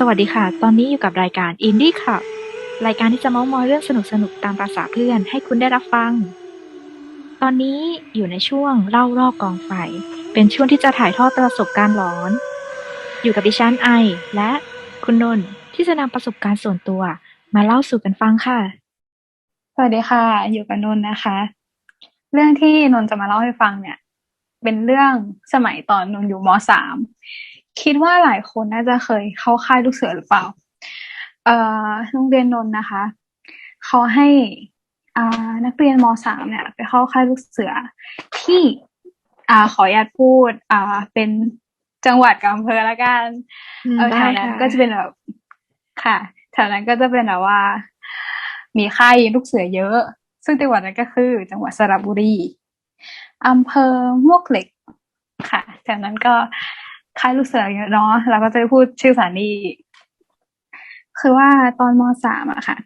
สวัสดีค่ะ ตอนนี้อยู่กับรายการ Indie Club รายการที่จะเมาท์มอยเรื่องสนุกๆตามภาษาเพื่อน ให้คุณได้รับฟัง ตอนนี้อยู่ในช่วงเล่ารอบกองไฟ เป็นช่วงที่จะถ่ายทอดประสบการณ์หลอน อยู่กับดิฉันไอ และคุณนนท์ที่จะนำประสบการณ์ส่วนตัว มาเล่าสู่กันฟังค่ะ สวัสดีค่ะ อยู่กับนนท์นะคะ เรื่องที่นนท์จะมาเล่าให้ฟังเนี่ย เป็นเรื่องสมัยตอนนนท์อยู่มสาม คิดว่าหลายคนน่าจะเคยเข้าค่ายลูกเสือหรือเปล่า เอ่อโรงเรียนนนท์นะคะเขาให้อ่านักเรียนมสามเนี่ย ไปเข้าค่ายลูกเสือที่อ่าขออนุญาตพูด อ่า เป็นจังหวัดกับอำเภอละกันอืมเออได้แถวนั้นค่ะก็จะเป็นแบบค่ะแถวนั้นก็จะเป็นแบบว่า มีค่ายลูกเสือเยอะ ซึ่งจังหวัดนั้นก็คือ จังหวัดสระบุรีอำเภอมวกเหล็กค่ะแถวนั้นก็ ค่ายลูกเสือเยอะเนาะเราก็จะพูดชื่อสถานีคือว่าตอนมสามอะค่ะ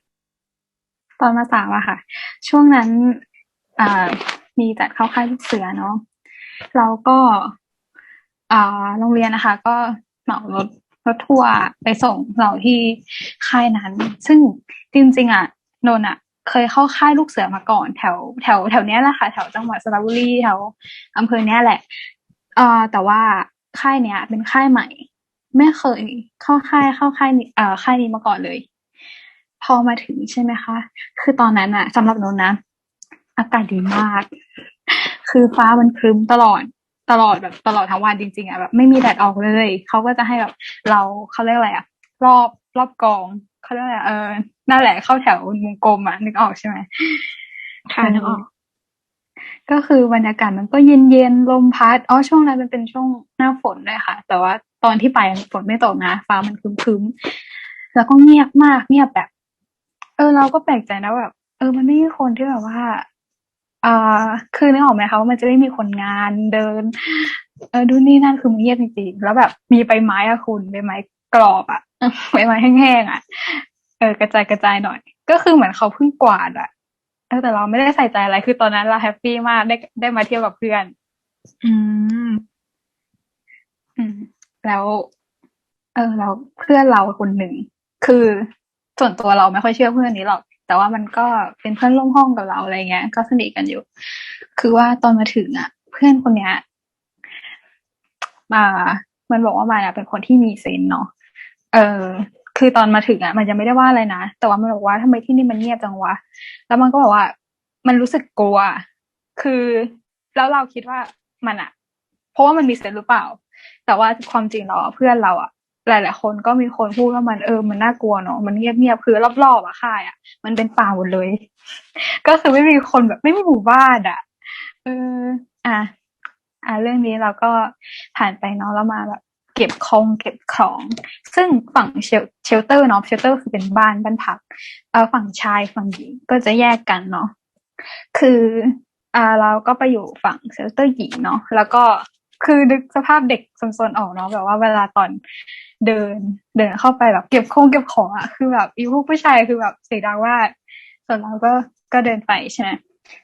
ตอนมสามอะค่ะ ช่วงนั้นอ่ามีจัดเข้าค่ายลูกเสือเนาะเราก็อ่าโรงเรียนนะคะ ก็เหมารถรถทัวร์ไปส่งเราที่ค่ายนั้น ซึ่งจริงๆอะนนอะเคยเข้าค่ายลูกเสือมาก่อนแถวแถวแถวเนี้ยแหละค่ะ แถวจังหวัดสระบุรีแถวอำเภอเนี้ยแหละเอ่อแต่ว่า ค่ายเนี้ย เป็นค่ายใหม่ ไม่เคยเข้าค่ายเข้าค่ายนี้เอ่อค่ายนี้มาก่อนเลย พอมาถึงใช่ไหมคะ คือตอนนั้นอะสำหรับนนนะ อากาศดีมาก คือฟ้ามันครึ้มตลอดตลอดแบบตลอดทั้งวันจริงๆอะแบบไม่มีแดดออกเลยเขาก็จะให้แบบเราเขาเรียกอะไรอะรอบรอบกองเขาเรียกอะไรเออนั่นแหละเข้าแถววงกลมอะนึกออกใช่ไหมค่ะนึกออก ก็คือบรรยากาศมันก็เย็นเย็นๆลมพัดอ๋อช่วงนั้นมันเป็นช่วงหน้าฝนด้วยค่ะ แต่ว่าตอนที่ไปฝนไม่ตกนะฟ้ามันครึ้มๆแล้วก็เงียบมากเงียบแบบ เออ เราก็แปลกใจนะแบบ เออ มันไม่มีคนที่แบบว่าอ่าคือนึกออกไหมคะว่ามันจะไม่มีคนงานเดิน เออดูนี่นั่นคือมันเงียบจริงๆแล้วแบบมีใบไม้อะคุณใบไม้กรอบอะใบไม้แห้งๆอะเออกระจายกระจายหน่อย ก็คือเหมือนเขาเพิ่งกวาดอะ แต่เราไม่ได้ใส่ใจอะไรคือตอนนั้นเราแฮปปี้มากได้ได้มาเที่ยวกับเพื่อน อืม อืม แล้ว เออ เราเพื่อนเราคนหนึ่ง คือส่วนตัวเราไม่ค่อยเชื่อเพื่อนนี้หรอก แต่ว่ามันก็เป็นเพื่อนร่วมห้องกับเราอะไรเงี้ย ก็สนิทกันอยู่ คือว่าตอนมาถึงอะ เพื่อนคนเนี้ยมามันบอกว่ามันอะเป็นคนที่มีเซนส์เนาะ เออ คือตอนมาถึงอะ มันยังไม่ได้ว่าอะไรนะ แต่ว่ามันบอกว่าทำไมที่นี่มันเงียบจังวะ แล้วมันก็บอกว่า มันรู้สึกกลัว คือแล้วเราคิดว่ามันอะ เพราะว่ามันมีเซนหรือเปล่า แต่ว่าความจริงเราะเพื่อนเราอะหลาย ๆ คนก็มีคนพูดว่ามันเออ มันน่ากลัวเนาะ มันเงียบๆ คือรอบ ๆอะค่ายอะมันเป็นป่าหมดเลย ก็คือไม่มีคนแบบไม่มีหมู่บ้านอะเออ อะ อะเรื่องนี้เราก็ผ่านไปเนาะแล้วมาแบบ เก็บของเก็บของ ซึ่งฝั่งเชลเชลเตอร์เนาะเชลเตอร์คือเป็นบ้านบ้านพักเอ่อฝั่งชายฝั่งหญิงก็จะแยกกันเนาะคืออ่าเราก็ไปอยู่ฝั่งเชลเตอร์หญิงเนาะแล้วก็คือนึกสภาพเด็กซนๆออกเนาะแบบว่าเวลาตอนเดินเดินเข้าไปแบบเก็บของเก็บของอะคือแบบอีพวกผู้ชายคือแบบเสียดังว่าส่วนเราก็ก็เดินไปใช่ไหม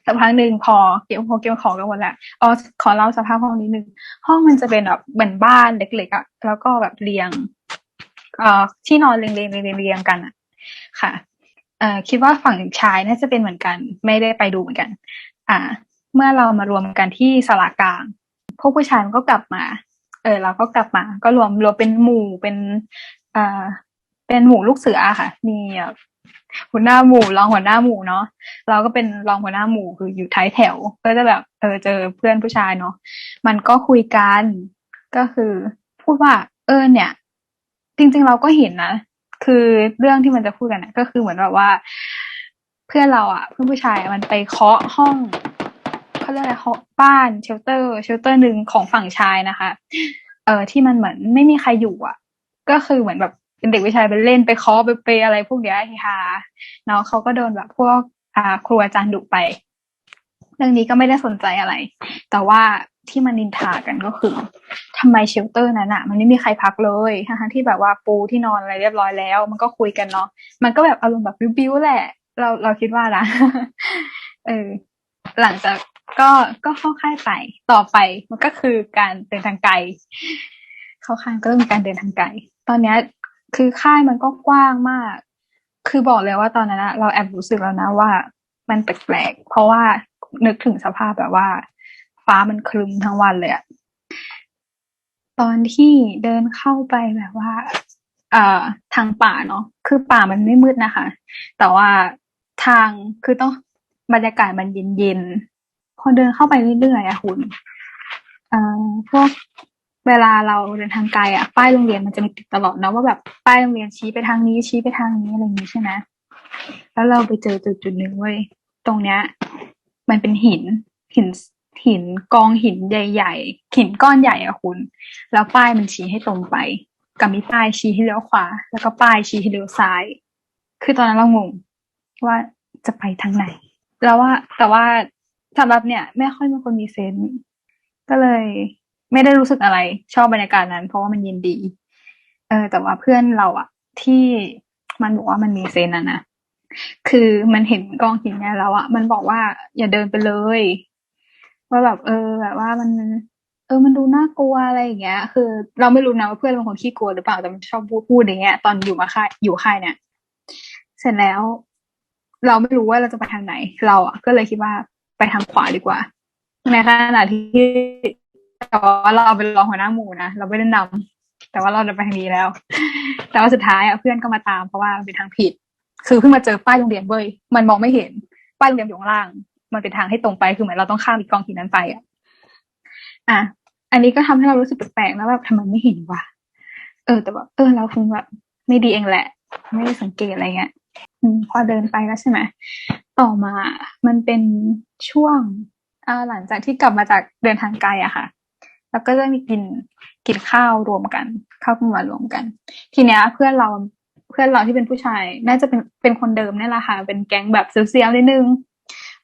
สักพักหนึ่งพอเก็บของเก็บของกันหมดแล้วอ๋อขอเล่าสภาพห้องนิดนึงห้องมันจะเป็นแบบเหมือนบ้านเล็กๆอะแล้วก็แบบเรียงเอ่อที่นอนเรียงเรียงเรียงเรียงกันอะค่ะเอ่อคิดว่าฝั่งชายน่าจะเป็นเหมือนกัน ไม่ได้ไปดูเหมือนกัน อ่า เมื่อเรามารวมกันที่สลากลางพวกผู้ชายมันก็กลับมา เออ เราก็กลับมา ก็รวมรวมเป็นหมู่เป็นอ่าเป็นหมู่ลูกเสืออะค่ะ มีแบบ หัวหน้าหมู่รองหัวหน้าหมู่เนาะเราก็เป็นรองหัวหน้าหมู่คืออยู่ท้ายแถว ก็จะแบบเออเจอเพื่อนผู้ชายเนาะมันก็คุยกันก็คือพูดว่า เออเนี่ย จริง ๆ เราก็เห็นนะคือเรื่องที่มันจะพูดกันนะก็คือเหมือนแบบว่า เพื่อนเราอะเพื่อนผู้ชายมันไปเคาะห้องเขาเรียกอะไรเคาะบ้านเชลเตอร์เชลเตอร์หนึ่งของฝั่งชายนะคะ เออที่มันเหมือนไม่มีใครอยู่อะก็คือเหมือนแบบ เป็นเด็กผู้ชาไปเล่นไปเคาะไปเปอะไรพวกเนี้ยเฮฮาเนาะเขาก็โดนแบบพวกอ่าครูอาจารย์ดุไป เรื่องนี้ก็ไม่ได้สนใจอะไร แต่ว่าที่มันนินทากันก็คือทำไมเชลเตอร์นั้นอะมันไม่มีใครพักเลยทั้งที่แบบว่าปูที่นอนอะไรเรียบร้อยแล้ว มันก็คุยกันเนาะมันก็แบบอารมณ์แบบบิ้วๆแหละ เราเราคิดว่านะเออหลังจากก็ก็เข้าค่ายไปต่อไปมันก็คือการเดินทางไกล เข้าค่ายก็ต้องมีการเดินทางไกล ตอนเนี้ย คือค่ายมันก็กว้างมาก คือบอกเลยว่าตอนนั้นอะเราแอบรู้สึกแล้วนะว่ามันแปลกๆ เพราะว่านึกถึงสภาพแบบว่า ฟ้ามันครึ้มทั้งวันเลยอะตอนที่เดินเข้าไปแบบว่า เอ่อทางป่าเนาะ คือป่ามันไม่มืดนะคะ แต่ว่าทางคือต้องบรรยากาศมันเย็นๆ พอเดินเข้าไปเรื่อยๆอะคุณ เอ่อพวก เวลาเราเดินทางไกลอะป้ายโรงเรียนมันจะมีติดตลอดเนาะว่าแบบป้ายโรงเรียนชี้ไปทางนี้ชี้ไปทางนี้อะไรอย่างนี้ใช่ไหมแล้วเราไปเจอจุดจุดหนึ่งเว้ยตรงเนี้ย มันเป็นหินหินหินกองหินใหญ่ๆหินก้อนใหญ่อะคุณ แล้วป้ายมันชี้ให้ตรงไปกับมีป้ายชี้ให้เลี้ยวขวา แล้วก็ป้ายชี้ให้เลี้ยวซ้าย คือตอนนั้นเรางงว่าจะไปทางไหน แล้วว่าแต่ว่าสำหรับเนี่ยไม่ค่อยเป็นคนมีเซนก็เลย ไม่ได้รู้สึกอะไรชอบบรรยากาศนั้น เพราะว่ามันเย็นดี เออ แต่ว่าเพื่อนเราอะที่มันบอกว่ามันมีเซนอะนะคือมันเห็นกองหินเนี่ยแล้วอะมันบอกว่าอย่าเดินไปเลย ว่าแบบ เออ แบบว่ามัน เออ มันดูน่ากลัวอะไรอย่างเงี้ย คือ เราไม่รู้นะว่าเพื่อนเป็นคนขี้กลัวหรือเปล่าแต่มันชอบพูดพูดอย่างเงี้ย ตอนอยู่มาค่ายอยู่ค่ายเนี่ยเสร็จแล้ว เราไม่รู้ว่าเราจะไปทางไหน เราอะก็เลยคิดว่าไปทางขวาดีกว่าในขณะที่ แต่ว่าเราเป็นรองหัวหน้าหมู่นะเราไม่ได้นำแต่ว่าเราเดินไปทางนี้แล้ว แต่ว่าสุดท้ายอะเพื่อนก็มาตามเพราะว่ามันเป็นทางผิด คือเพิ่งมาเจอป้ายโรงเรียนเว้ยมันมองไม่เห็นป้ายโรงเรียนอยู่ข้างล่าง มันเป็นทางให้ตรงไปคือเหมือนเราต้องข้ามอีกกองหินนั้นไปอะอะอันนี้ก็ทำให้เรารู้สึกแปลกๆแล้วแบบทำไมไม่เห็นวะเออ แต่ว่าเออเราคงแบบไม่ดีเองแหละ ไม่ได้สังเกตอะไรเงี้ยอืมพอเดินไปแล้วใช่ไหมต่อมามันเป็นช่วงอ่าหลังจากที่กลับมาจากเดินทางไกลอะค่ะ แล้วก็จะมีกินกินข้าวรวมกันข้าวกลางวันรวมกัน ทีเนี้ยเพื่อนเราเพื่อนเราที่เป็นผู้ชาย น่าจะเป็นเป็นคนเดิมนี่แหละค่ะ เป็นแก๊งแบบเซียวๆนิดนึง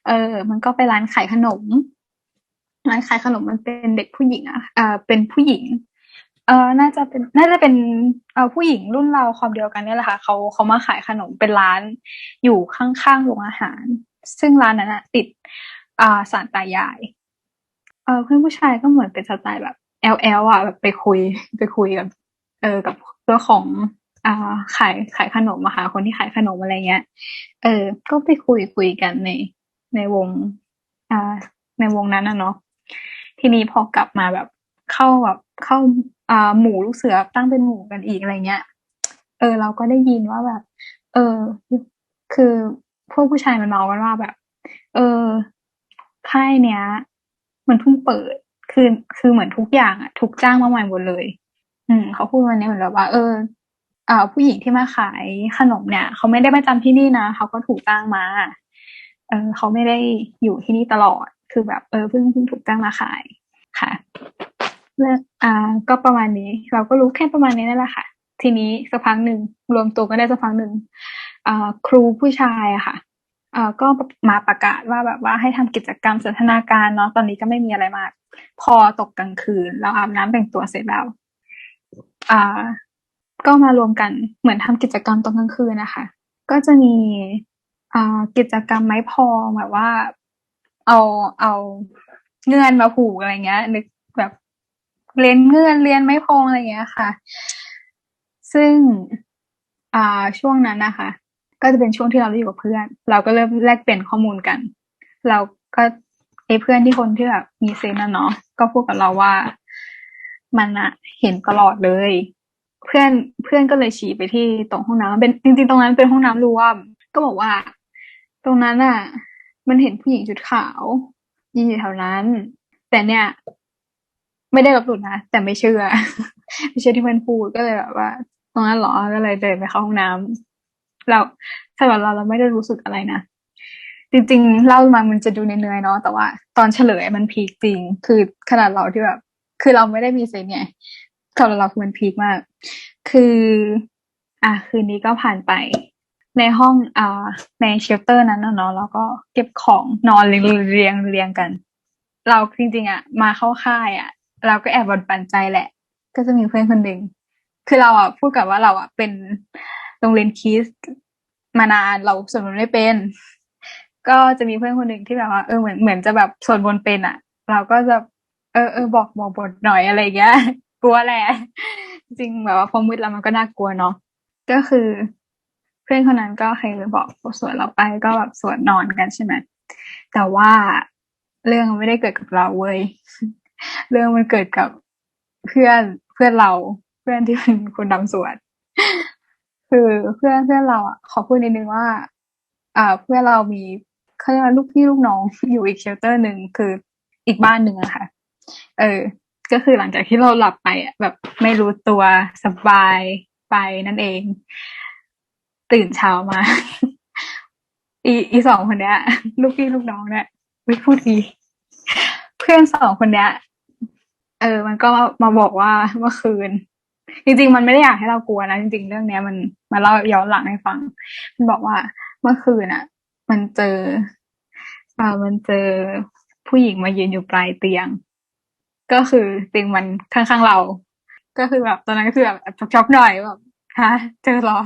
เออ มันก็ไปร้านขายขนมร้านขายขนมมันเป็นเด็กผู้หญิงอะอ่าเป็นผู้หญิง เออน่าจะเป็น น่าจะเป็นเออผู้หญิงรุ่นเราความเดียวกันเนี่ยแหละค่ะเขาเขามาขายขนมเป็นร้านอยู่ข้างๆโรงอาหาร ซึ่งร้านนั้นอะติดอ่าศาลตายาย เออเพื่อนผู้ชายก็เหมือนเป็นสไตล์แบบแอลแอลอะแบบไปคุยไปคุยกับเออกับเจ้าของอ่าขายขายขนมอะค่ะคนที่ขายขนมอะไรเงี้ย เออ ก็ไปคุยคุยกันในในวง อ่า ในวงนั้นนะเนาะทีนี้พอกลับมาแบบเข้าแบบเข้าอ่าหมู่ลูกเสือตั้งเป็นหมู่กันอีกอะไรเงี้ย เออ เราก็ได้ยินว่าแบบ เออ คือพวกผู้ชายมันเมากันว่าแบบ เออค่ายเนี้ย มันเพิ่งเปิด คือคือเหมือนทุกอย่างอะถูกจ้างมาใหม่หมดเลย อืมเขาพูดวันนี้เหมือนแบบว่า เอออ่าผู้หญิงที่มาขายขนมเนี่ยเขาไม่ได้มาจำที่นี่นะเขาก็ถูกจ้างมา เออเขาไม่ได้อยู่ที่นี่ตลอด คือแบบ เออเพิ่งเพิ่งถูกจ้างมาขายค่ะเรื่องอ่า ก็ประมาณนี้ เราก็รู้แค่ประมาณนี้นั่นแหละค่ะ ทีนี้สักพักหนึ่งรวมตัวกันได้สักพักหนึ่งอ่าครูผู้ชายอะค่ะ อ่าก็มาประกาศว่าแบบว่าให้ทำกิจกรรมสันทนาการเนาะตอนนี้ก็ไม่มีอะไรมาก พอตกกลางคืน เราอาบน้ำแต่งตัวเสร็จแล้วอ่าก็มารวมกันเหมือนทำกิจกรรมตอนกลางคืนนะคะ ก็จะมีอ่ากิจกรรมไม้พองแบบว่า เอาเอาเงื่อนมาผูกอะไรเงี้ย นึกแบบเรียนเงื่อนเรียนไม้พองอะไรเงี้ยค่ะ ซึ่งอ่าช่วงนั้นนะคะ ก็จะเป็นช่วงที่เราได้อยู่กับเพื่อน เราก็เริ่มแลกเปลี่ยนข้อมูลกัน เราก็ไอ้เพื่อนที่คนที่แบบมีเซนส์น่ะเนาะก็พูดกับเราว่ามันอะเห็นตลอดเลย เพื่อนเพื่อนก็เลยชี้ไปที่ตรงห้องน้ำเป็นจริงๆตรงนั้นเป็นห้องน้ำรวมก็บอกว่า ตรงนั้นอะมันเห็นผู้หญิงชุดขาวยืนอยู่แถวนั้น แต่เนี่ย ไม่ได้ลบหลู่นะแต่ไม่เชื่อ ไม่เชื่อที่เพื่อนพูดก็เลยแบบว่า ตรงนั้นหรอก็เลยเดินไปเข้าห้องน้ำ เราสำหรับเราเราไม่ได้รู้สึกอะไรนะจริงๆเล่ามามันจะดูเนื่อยๆเนาะแต่ว่าตอนเฉลยมันพีคจริง คือขนาดเราที่แบบ คือเราไม่ได้มีเซนไงสำหรับเราคือมันพีคมาก คือ อะคืนนี้ก็ผ่านไป ในห้องอ่าในเชลเตอร์นั้นนะเนาะแล้วก็เก็บของนอนเรียงเรียงเรียงกัน เราจริงๆอะ มาเข้าค่ายอะ เราก็แอบบันปันใจแหละ ก็จะมีเพื่อนคนหนึ่งคือเราอะพูดกับว่าเราอะเป็น โรงเรียนคิสมานานเราสวดมนต์ไม่เป็น ก็จะมีเพื่อนคนหนึ่งที่แบบว่าเออเหมือนเหมือนจะแบบสวดมนต์เป็นอะ เราก็จะ เออเออบอกบอกบทหน่อยอะไรเงี้ยกลัวแหละจริงแบบว่าพอมืดแล้วมันก็น่ากลัวเนาะก็คือ เพื่อนคนนั้นก็เคยบอกสวนเราไปก็แบบสวนนอนกันใช่ไหมแต่ว่าเรื่องไม่ได้เกิดกับเราเว้ยเรื่องมันเกิดกับเพื่อนเพื่อนเรา เพื่อนที่เป็นคนดำสวน คือเพื่อนเพื่อนเราอะขอพูดนิดนึงว่า อ่า เพื่อนเรามีเขาเรียกว่าลูกพี่ลูกน้องอยู่อีกเชลเตอร์หนึ่งคืออีกบ้านหนึ่งอะค่ะ เออ ก็คือหลังจากที่เราหลับไปอะแบบไม่รู้ตัวสบายไปนั่นเอง ตื่นเช้ามา อีอีสองคนเนี้ย ลูกพี่ลูกน้องเนี่ยไม่พูดดี เพื่อนสองคนเนี้ย เออ มันก็มาบอกว่าเมื่อคืน จริง ๆ มันไม่ได้อยากให้เรากลัวนะจริง ๆ เรื่องเนี้ย มันมาเล่าย้อนหลังให้ฟัง มันบอกว่าเมื่อคืนอะ มันเจอเอ่ามันเจอผู้หญิงมายืนอยู่ปลายเตียง ก็คือเตียงมันข้างๆเรา ก็คือแบบตอนนั้นก็คือแบบช็อกๆหน่อยแบบฮะเจอหรอ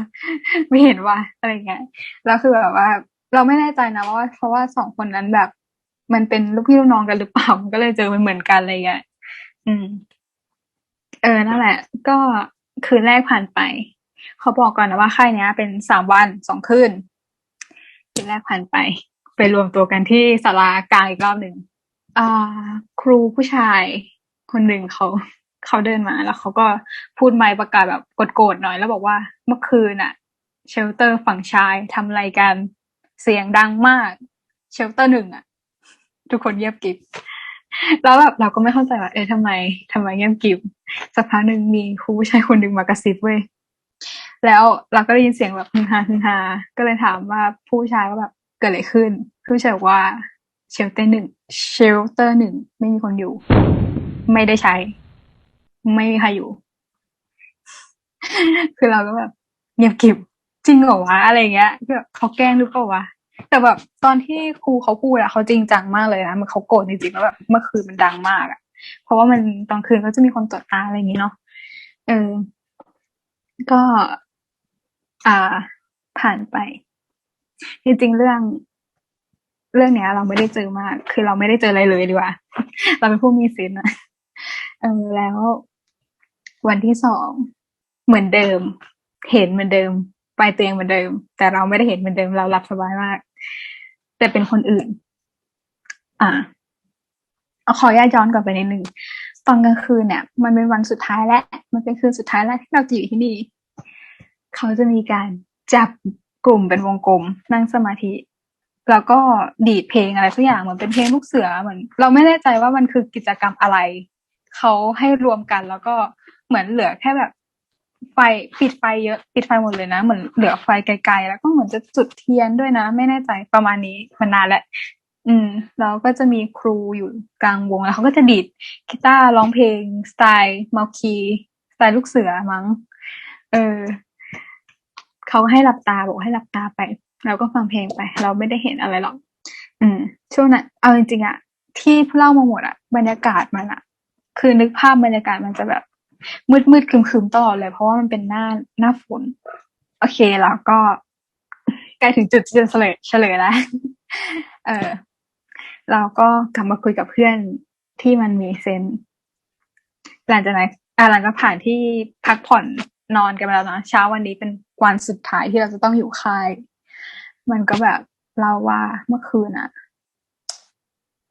ไม่เห็นว่าอะไรเงี้ยแล้วคือแบบว่า เราไม่แน่ใจนะว่าเพราะว่าสองคนนั้นแบบ มันเป็นลูกพี่ลูกน้องกันหรือเปล่ามันก็เลยเจอมันเหมือนกันอะไรเงี้ยอืม เออนั่นแหละ ก็คืนแรกผ่านไป เขาบอกก่อนนะว่าค่ายเนี้ยเป็นสามวันสองคืนคืนแรกผ่านไป ไปรวมตัวกันที่ศาลากลางอีกรอบหนึ่งอ่า ครูผู้ชาย คนหนึ่งเขาเขาเดินมาแล้วเขาก็พูดไมค์ประกาศแบบโกรธๆหน่อย แล้วบอกว่าเมื่อคืนน่ะเชลเตอร์ฝั่งชายทำอะไรกันเสียงดังมาก เชลเตอร์หนึ่งอะทุกคนเงียบกิบ แล้วแบบเราก็ไม่เข้าใจว่าเอ๊ะทำไมทำไมเงียบกิบสักพักหนึ่งมีครูผู้ชายคนหนึ่งมากระซิบเว้ยแล้วเราก็ได้ยินเสียงแบบฮือฮาฮือฮาก็เลยถามว่าผู้ชายว่าแบบเกิดอะไรขึ้น ผู้ชายบอกว่าเชลเตอร์หนึ่งเชลเตอร์หนึ่งไม่มีคนอยู่ ไม่ได้ใช้ ไม่มีใครอยู่ คือเราก็แบบเงียบกิบจริงเหรอวะอะไรเงี้ยคือเขาแกล้งหรือเปล่าวะ แต่แบบตอนที่ครูเขาพูดอะเขาจริงจังมากเลยนะมันเขาโกรธจริงๆแล้วแบบเมื่อคืนมันดังมากอะเพราะว่ามันตอนคืนก็จะมีคนตรวจตาอะไรอย่างนี้เนาะเออก็ อ่า ผ่านไปจริงๆเรื่อง เรื่องเนี้ย เราไม่ได้เจอมาก คือเราไม่ได้เจออะไรเลยดีกว่า เราเป็นผู้มีศีลนะเออแล้ว วันที่สองเหมือนเดิม เห็นเหมือนเดิม ไปเตียงเหมือนเดิม แต่เราไม่ได้เห็นเหมือนเดิมเราหลับสบายมาก แต่เป็นคนอื่น อ่าเอขออนุญาตย้อนกลับไปนิดนึงตอนกลางคืนเนี่ย มันเป็นวันสุดท้ายแล้วมันเป็นคืนสุดท้ายแล้วที่เราจะอยู่ที่นี่ เขาจะมีการจับกลุ่มเป็นวงกลม นั่งสมาธิ แล้วก็ดีดเพลงอะไรสักอย่างเหมือนเป็นเพลงลูกเสือเหมือนเราไม่แน่ใจว่ามันคือกิจกรรมอะไร เขาให้รวมกันแล้วก็เหมือนเหลือแค่แบบ ไฟปิดไฟเยอะปิดไฟหมดเลยนะ เหมือนเหลือไฟไกลๆ แล้วก็เหมือนจะจุดเทียนด้วยนะ ไม่แน่ใจประมาณนี้มันนานแล้วอืมแล้วก็จะมีครูอยู่กลางวงแล้วเขาก็จะดีดกีตาร์ร้องเพลงสไตล์มัลคีสไตล์ลูกเสือมั้ง เออเขาให้หลับตาบอกให้หลับตาไปเราก็ฟังเพลงไป เราไม่ได้เห็นอะไรหรอก อืม ช่วงนั้นเอาจริงๆอะที่เล่ามาหมดอะบรรยากาศมันอะคือนึกภาพบรรยากาศมันจะแบบ มืดมืดๆครึมตลอดเลย เพราะว่ามันเป็นหน้าหน้าฝน โอเคแล้วก็ ใกล้ถึงจุดที่จะเฉลยเฉลยแล้วเออเราก็กลับมาคุยกับเพื่อนที่มันมีเซนหลังจากนั้นอะหลังจากผ่านที่พักผ่อนนอนกันไปแล้วนะเช้าวันนี้เป็นวันสุดท้ายที่เราจะต้องอยู่ค่าย มันก็แบบเล่าว่าเมื่อคืนอะ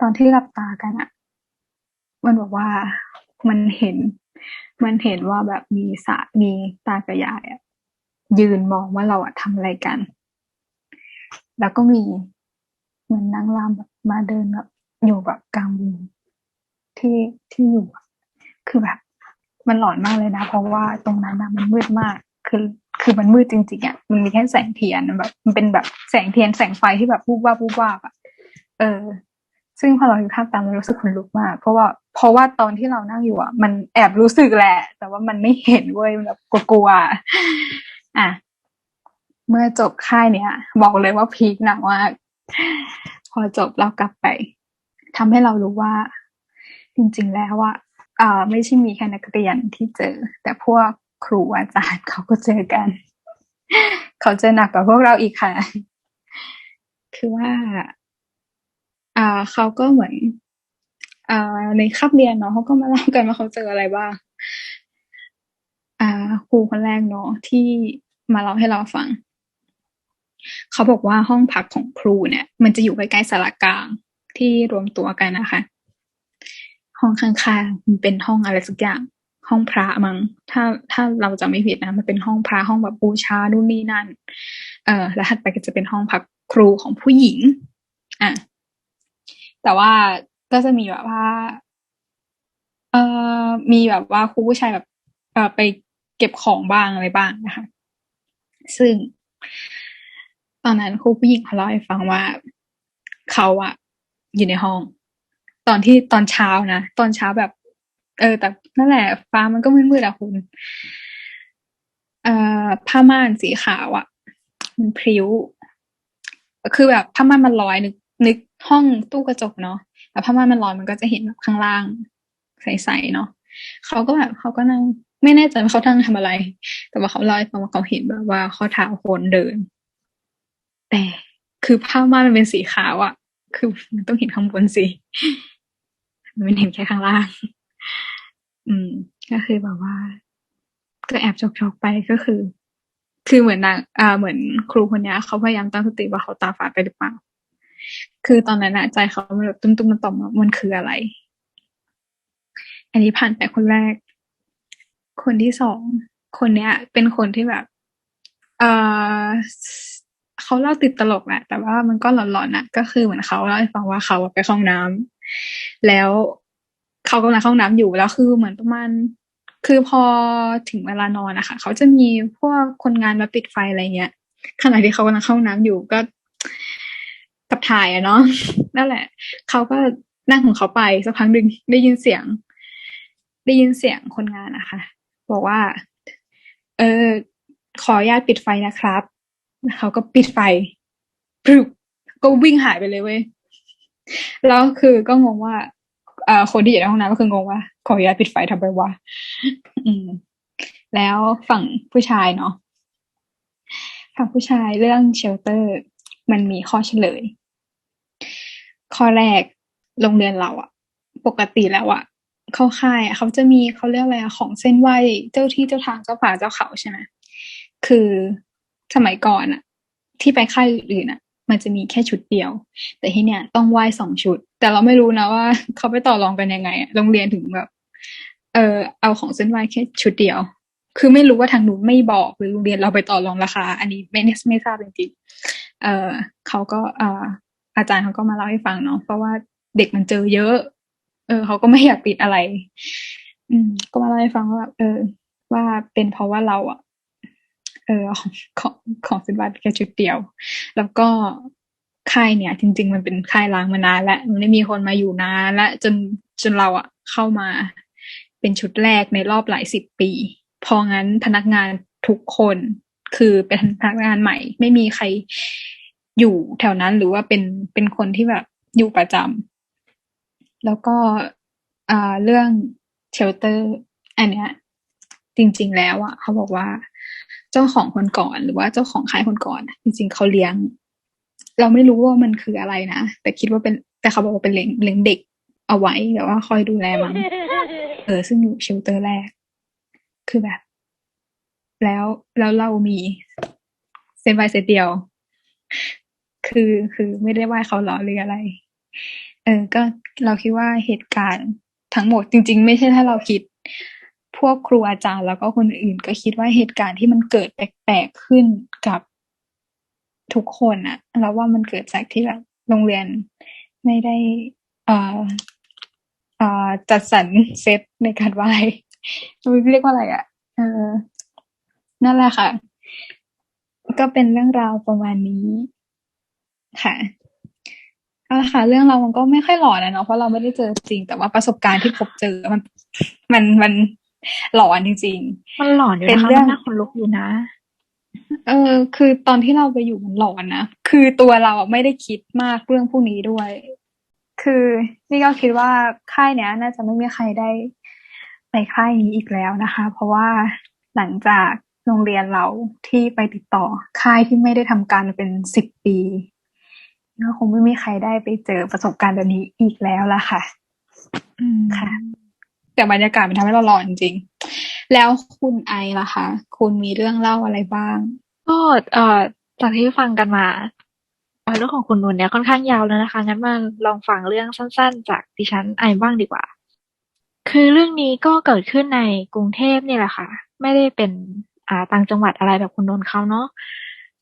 ตอนที่หลับตากันอะมันบอกว่ามันเห็น มันเห็นว่าแบบมีสามีตากระยายอะยืนมองว่าเราอะทำอะไรกัน แล้วก็มีเหมือนนางรำแบบมาเดินแบบอยู่แบบกลางวงที่ที่อยู่อะคือแบบ มันหลอนมากเลยนะ เพราะว่าตรงนั้นนะมันมืดมาก คือคือมันมืดจริงๆอะมันมีแค่แสงเทียนแบบ มันเป็นแบบแสงเทียนแสงไฟที่แบบวูบวาบวูบวาบอะเออ ซึ่งพอเราอยู่ข้างตามเรารู้สึกขนลุกมาก เพราะว่าเพราะว่าตอนที่เรานั่งอยู่อะ มันแอบรู้สึกแหละ แต่ว่ามันไม่เห็นเว้ยมันแบบกลัวๆอะ เมื่อจบค่ายเนี้ยบอกเลยว่าพีคหนักมากพอจบเรากลับไปทำให้เรารู้ว่า จริง ๆ แล้วอะอ่าไม่ใช่มีแค่นักเรียนที่เจอ แต่พวกครูอาจารย์เขาก็เจอกัน เขาเจอหนักกว่าพวกเราอีกค่ะ คือว่า อ่าเขาก็เหมือน อ่าในคาบเรียนเนาะเขาก็มาเล่ากันว่าเขาเจออะไรบ้างอ่า ครูคนแรกเนาะที่มาเล่าให้เราฟัง เขาบอกว่าห้องพักของครูเนี่ย มันจะอยู่ใกล้ๆสารกลางที่รวมตัวกันนะคะ ห้องข้างๆมันเป็นห้องอะไรสักอย่าง ห้องพระมั้งถ้าถ้าเราจะไม่ผิดนะมันเป็นห้องพระห้องแบบบูชานู่นนี่นั่น เออแล้วถัดไปก็จะเป็นห้องพักครูของผู้หญิง อะ แต่ว่าก็จะมีแบบว่า เอ่อมีแบบว่าครูผู้ชายแบบเอ่อไปเก็บของบ้างอะไรบ้างนะคะ ซึ่ง ตอนนั้นครูผู้หญิงเขาเล่าให้ฟังว่าเขาอะอยู่ในห้อง ตอนที่ตอนเช้านะตอนเช้าแบบ เออ แต่นั่นแหละ ฟ้ามันก็มืดๆอะคุณ เอ่อผ้าม่านสีขาวอะมันพริ้ว คือแบบผ้าม่านมันลอยนึกนึก ห้องตู้กระจกเนาะแล้วผ้าม่านมันลอยมันก็จะเห็นแบบข้างล่าง ใสๆเนาะเขาก็แบบเขาก็นั่งไม่แน่ใจว่าเขาทั้งทำอะไร แต่ว่าเขาเล่าให้ฟังว่าเขาเห็นแบบว่าข้อเท้าคนเดิน แต่คือผ้าม่านมันเป็นสีขาวอะคือมันต้องเห็นข้างบนสิมันเห็นแค่ข้างล่าง อืม ก็คือแบบว่า ก็แอบช็อกๆไปก็คือ คือเหมือนนางอ่าเหมือนครูคนนี้เขาพยายามตั้งสติว่าเขาตาฝาดไปหรือเปล่า คือตอนนั้นใจเขามันแบบตุ้มๆมันต่อมมันคืออะไร อันนี้ผ่านไปคนแรก คนที่สองคนเนี้ย เป็นคนที่แบบ เอ่อเขาเล่าติดตลกแหละแต่ว่ามันก็หลอนๆนะก็คือเหมือนเขาเล่าให้ฟังว่าเขาไปเข้าห้องน้ำแล้วเขากำลังเข้าห้องน้ำอยู่แล้วคือเหมือนประมาณคือพอถึงเวลานอนนะคะเขาจะมีพวกคนงานมาปิดไฟอะไรเงี้ยขณะที่เขากำลังเข้าห้องน้ำอยู่ก็ กับถ่ายอะเนาะนั่นแหละ เขาก็นั่งของเขาไปสักพักหนึ่งได้ยินเสียง ได้ยินเสียงคนงานนะคะบอกว่า เออ ขออนุญาตปิดไฟนะครับเขาก็ปิดไฟพรึบก็วิ่งหายไปเลยเว้ยแล้วคือก็งงว่าเอ่อคนที่อยู่ในห้องน้ำก็คืองงว่า ขออนุญาตปิดไฟทำไมวะอืม แล้วฝั่งผู้ชายเนาะฝั่งผู้ชายเรื่องเชลเตอร์ มันมีข้อเฉลย ข้อแรกโรงเรียนเราอะปกติแล้วอะเข้าค่ายอะเขาจะมีเขาเรียกอะไรอะของเส้นไหวเจ้าที่เจ้าทางเจ้าป่าเจ้าเขาใช่ไหมคือสมัยก่อนอะที่ไปค่ายอื่นๆอะมันจะมีแค่ชุดเดียว แต่ที่เนี่ยต้องไหว้สองชุด แต่เราไม่รู้นะว่าเขาไปต่อรองกันยังไงโรงเรียนถึงแบบเออเอาของเส้นไหว้แค่ชุดเดียว คือไม่รู้ว่าทางนู้นไม่บอกหรือโรงเรียนเราไปต่อรองราคา อันนี้ไม่ไม่ทราบจริงๆเออเขาก็อ่อ อาจารย์เขาก็มาเล่าให้ฟังเนาะเพราะว่าเด็กมันเจอเยอะ เออเขาก็ไม่อยากปิดอะไร อืม ก็มาเล่าให้ฟังว่า เออ ว่าเป็นเพราะว่าเราอะ เออของของของสินวัตแค่ชุดเดียว แล้วก็ค่ายเนี่ย จริง ๆ มันเป็นค่ายล้างมานานแล้วมันไม่มีคนมาอยู่นานและจนจนเราอะ เข้ามาเป็นชุดแรกในรอบหลายสิบปี พองั้นพนักงานทุกคนคือเป็นพนักงานใหม่ ไม่มีใคร อยู่แถวนั้นหรือว่าเป็นเป็นคนที่แบบอยู่ประจำแล้วก็อ่าเรื่องเชลเตอร์ อันเนี้ย จริง ๆ แล้วอะเขาบอกว่าเจ้าของคนก่อนหรือว่าเจ้าของค่ายคนก่อนจริง ๆเขาเลี้ยง เราไม่รู้ว่ามันคืออะไรนะแต่คิดว่าเป็นแต่เขาบอกว่าเป็นเลี้ยงเลี้ยงเด็กเอาไว้แต่ว่าคอยดูแลมันเออซึ่งอยู่เชลเตอร์แรก คือแบบ แล้วแล้วเรามีเซนไวเซตเดียว คือคือไม่ได้ว่าเขาหรอหรืออะไร เออ ก็เราคิดว่าเหตุการณ์ทั้งหมดจริง ๆ ไม่ใช่ถ้าเราคิด พวกครูอาจารย์แล้วก็คนอื่นก็คิดว่าเหตุการณ์ที่มันเกิดแปลกๆขึ้นกับทุกคนอะเราว่ามันเกิดจากที่แบบโรงเรียนไม่ได้เอ่อเอ่อจัดสรรเซตในการไหว้เรียกว่าอะไรอะเออนั่นแหละค่ะ ก็เป็นเรื่องราวประมาณนี้ ค่ะเอาละค่ะ เรื่องเรามันก็ไม่ค่อยหลอนนะเนาะเพราะเราไม่ได้เจอจริง แต่ว่าประสบการณ์ที่พบเจอมัน มันมันหลอนจริงมันหลอนอยู่เป็นนะคะเรื่มัองนน่าขนลุกอยู่นะๆเออ คือตอนที่เราไปอยู่มันหลอนนะคือตัวเราอะไม่ได้คิดมากเรื่องพวกนี้ด้วย คือนี่ก็คิดว่าค่ายเนี้ย น่าจะไม่มีใครได้ไปค่ายนี้อีกแล้วนะคะ เพราะว่าหลังจากโรงเรียนเราที่ไปติดต่อค่ายที่ไม่ได้ทำการมาเป็นสิบปี ก็คงไม่มีใครได้ไปเจอประสบการณ์แบบนี้อีกแล้วล่ะค่ะอืมค่ะ แต่บรรยากาศมันทำให้เราหลอนจริง แล้วคุณไอล่ะคะ คุณมีเรื่องเล่าอะไรบ้าง ก็เอ่อจากที่ฟังกันมาเอ่อเรื่องของคุณนุ่นเนี่ยค่อนข้างยาวแล้วนะคะ งั้นมาลองฟังเรื่องสั้นๆ จากดิฉันไอบ้างดีกว่า คือเรื่องนี้ก็เกิดขึ้นในกรุงเทพเนี่ยแหละค่ะ ไม่ได้เป็นอ่าต่างจังหวัดอะไรแบบคุณนนท์เขาเนาะ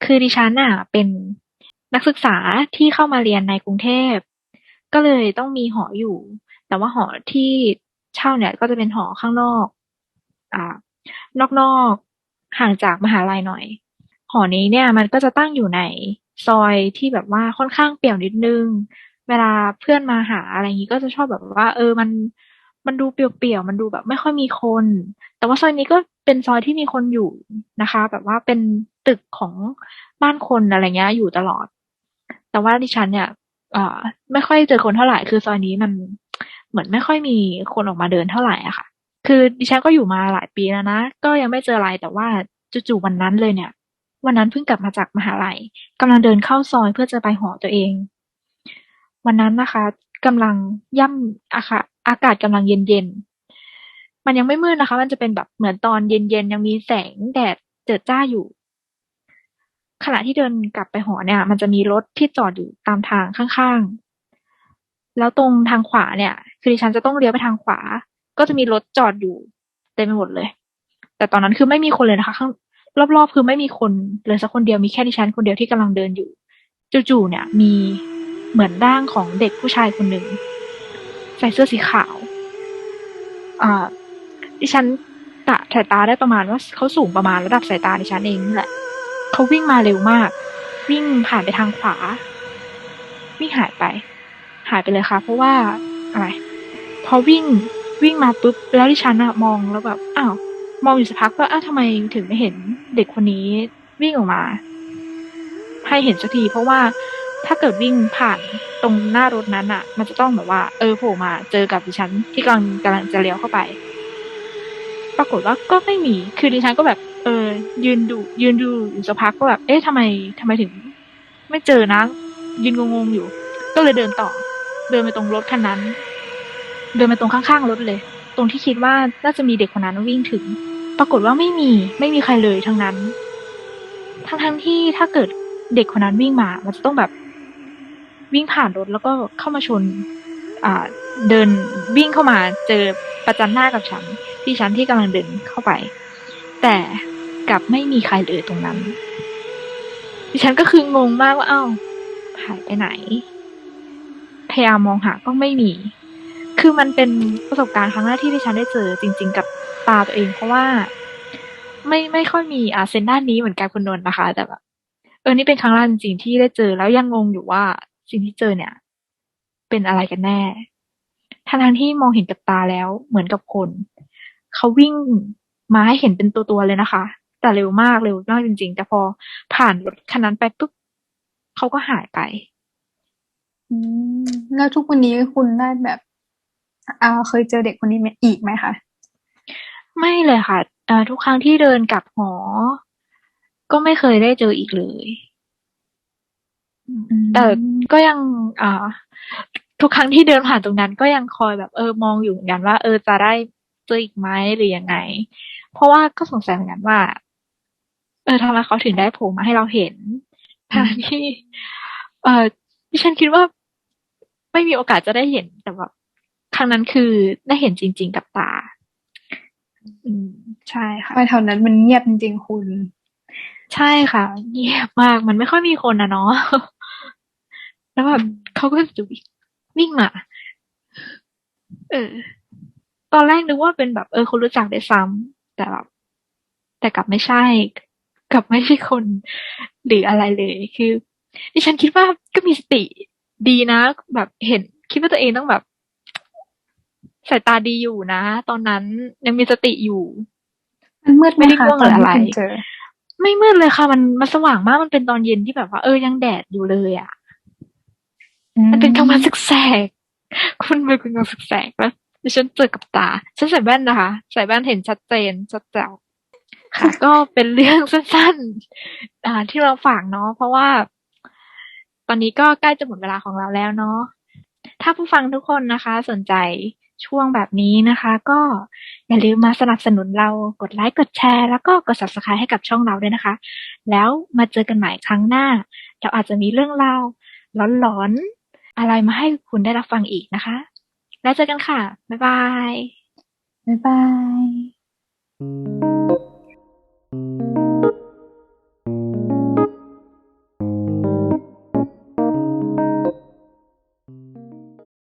คือดิฉันน่ะเป็น นักศึกษาที่เข้ามาเรียนในกรุงเทพ ก็เลยต้องมีหออยู่ แต่ว่าหอที่เช่าเนี่ยก็จะเป็นหอข้างนอก อ่า นอกๆห่างจากมหาลัยหน่อย หอนี้เนี่ย มันก็จะตั้งอยู่ในซอยที่แบบว่าค่อนข้างเปี่ยวนิดนึง เวลาเพื่อนมาหาอะไรอย่างนี้ก็จะชอบแบบว่า เออมันมันดูเปลี่ยวๆ มันดูแบบไม่ค่อยมีคน แต่ว่าซอยนี้ก็เป็นซอยที่มีคนอยู่นะคะ แบบว่าเป็นตึกของบ้านคนอะไรเงี้ยอยู่ตลอด แต่ว่าดิฉันเนี่ยเอ่อไม่ค่อยเจอคนเท่าไหร่ คือซอยนี้มันเหมือนไม่ค่อยมีคนออกมาเดินเท่าไหร่อะค่ะ คือดิฉันก็อยู่มาหลายปีแล้วนะ ก็ยังไม่เจออะไร แต่ว่าจู่ๆวันนั้นเลยเนี่ย วันนั้นเพิ่งกลับมาจากมหาลัยกำลังเดินเข้าซอยเพื่อจะไปหอตัวเอง วันนั้นนะคะกำลังย่ำอาค่ะอากาศกำลังเย็นๆ มันยังไม่มืดนะคะ มันจะเป็นแบบเหมือนตอนเย็นๆ ยังมีแสงแดดเจิดจ้าอยู่ ขณะที่เดินกลับไปหอเนี่ย มันจะมีรถที่จอดอยู่ตามทางข้างๆ แล้วตรงทางขวาเนี่ย คือดิฉันจะต้องเลี้ยวไปทางขวา ก็จะมีรถจอดอยู่เต็มไปหมดเลย แต่ตอนนั้นคือไม่มีคนเลยนะคะข้างรอบๆ คือไม่มีคนเลยสักคนเดียวมีแค่ดิฉันคนเดียวที่กำลังเดินอยู่จู่ๆเนี่ย มีเหมือนร่างของเด็กผู้ชายคนหนึ่งใส่เสื้อสีขาวอ่าดิฉันกะสายตาได้ประมาณว่าเขาสูงประมาณระดับสายตาดิฉันเองนี่แหละ เขาวิ่งมาเร็วมาก วิ่งผ่านไปทางขวา วิ่งหายไป หายไปเลยค่ะ เพราะว่าอะไรพอวิ่งวิ่งมาปุ๊บ แล้วดิฉันอะมองแล้วแบบอ้าวมองอยู่สักพักว่าอ้าวทำไมถึงไม่เห็นเด็กคนนี้วิ่งออกมา ให้เห็นสักที เพราะว่าถ้าเกิดวิ่งผ่านตรงหน้ารถนั้นอะมันจะต้องแบบว่า เออโผล่มา เจอกับดิฉันที่กำลังกำลังจะเลี้ยวเข้าไป ปรากฏว่าก็ไม่มี คือดิฉันก็แบบ เออ ยืนดูยืนดูอยู่สักพักก็แบบ เอ๊ะทำไมทำไมถึง ไม่เจอนะ ยืนงงๆอยู่ ก็เลยเดินต่อ เดินไปตรงรถคันนั้น เดินไปตรงข้างๆรถเลย ตรงที่คิดว่าน่าจะมีเด็กคนนั้นวิ่งถึง ปรากฏว่าไม่มี ไม่มีใครเลยทั้งนั้น ทั้งๆที่ถ้าเกิดเด็กคนนั้นวิ่งมา มันจะต้องแบบวิ่งผ่านรถแล้วก็เข้ามาชน อ่า เดินวิ่งเข้ามาเจอประจันหน้ากับฉัน ที่ฉันที่กำลังเดินเข้าไป แต่กลับไม่มีใครเลยตรงนั้น ดิฉันก็คืองงมากว่าเอ้าหายไปไหน พยายามมองหาก็ไม่มี คือมันเป็นประสบการณ์ครั้งแรกที่ดิฉันได้เจอจริง ๆ กับตาตัวเอง เพราะว่าไม่ไม่ค่อยมีอ่าเซนด้านนี้เหมือนกันคุณนนท์นะคะ แต่แบบเออนี่เป็นครั้งแรกจริงๆที่ได้เจอแล้วยังงงอยู่ว่าสิ่งที่เจอเนี่ย เป็นอะไรกันแน่ทั้งที่มองเห็นกับตาแล้วเหมือนกับคน เขาวิ่งมาให้เห็นเป็นตัวๆเลยนะคะ แต่เร็วมากเร็วมากจริง ๆ แต่พอผ่านรถคันนั้นไปปุ๊บเขาก็หายไปอืมแล้วทุกวันนี้คุณได้แบบอ่าเคยเจอเด็กคนนี้ไหมอีกไหมคะไม่เลยค่ะเอ่อทุกครั้งที่เดินกลับหอ ก็ไม่เคยได้เจออีกเลยแต่ก็ยังอ่าทุกครั้งที่เดินผ่านตรงนั้น ก็ยังคอยแบบเออมองอยู่เหมือนกันว่า เออจะได้เจออีกไหมหรือยังไง เพราะว่าก็สงสัยเหมือนกันว่า เออทำไมเขาถึงได้โผล่มาให้เราเห็นทั้งที่ เออดิฉันคิดว่าไม่มีโอกาสจะได้เห็นแต่แบบครั้งนั้นคือได้เห็นจริง ๆ กับตา อืมใช่ค่ะไปแถวนั้นมันเงียบจริงๆคุณ ใช่ค่ะ เงียบมากมันไม่ค่อยมีคนนะเนาะแล้วแบบเขาก็จะวิ่งมา เออ ตอนแรกนึกว่าเป็นแบบเออคนรู้จักได้ซ้ำแต่แบบแต่กลับไม่ใช่ กลับไม่ใช่คนหรืออะไรเลย คือดิฉันคิดว่าก็มีสติดีนะ แบบเห็น คิดว่าตัวเองต้องแบบสายตาดีอยู่นะ ตอนนั้นยังมีสติอยู่ มันมืดไหมไม่ได้คะง่วงตอนหรือที่อะไรคุณเจอไม่มืดเลยค่ะ มันมันสว่างมากมันเป็นตอนเย็นที่แบบว่าเออยังแดดอยู่เลยอะ มันเป็นกลางวันสึกแสกๆคุณเป็นกลางวันสึกแสกแล้ว ดิฉันเจอกับตา ฉันใส่แว่นนะคะ ใส่แว่นเห็นชัดเจนชัดแจ๋วะก็เป็นเรื่องสั้นๆที่เราฝากเนาะเพราะว่า ตอนนี้ก็ใกล้จะหมดเวลาของเราแล้วเนาะถ้าผู้ฟังทุกคนนะคะ สนใจช่วงแบบนี้นะคะ ก็อย่าลืมมาสนับสนุนเรากดไลค์กดแชร์ แล้วก็กด subscribe ให้กับช่องเราด้วยนะคะ แล้วมาเจอกันใหม่ครั้งหน้า เราอาจจะมีเรื่องเล่าร้อนๆอะไรมาให้คุณได้รับฟังอีกนะคะ แล้วเจอกันค่ะ บ๊ายบาย บ๊ายบาย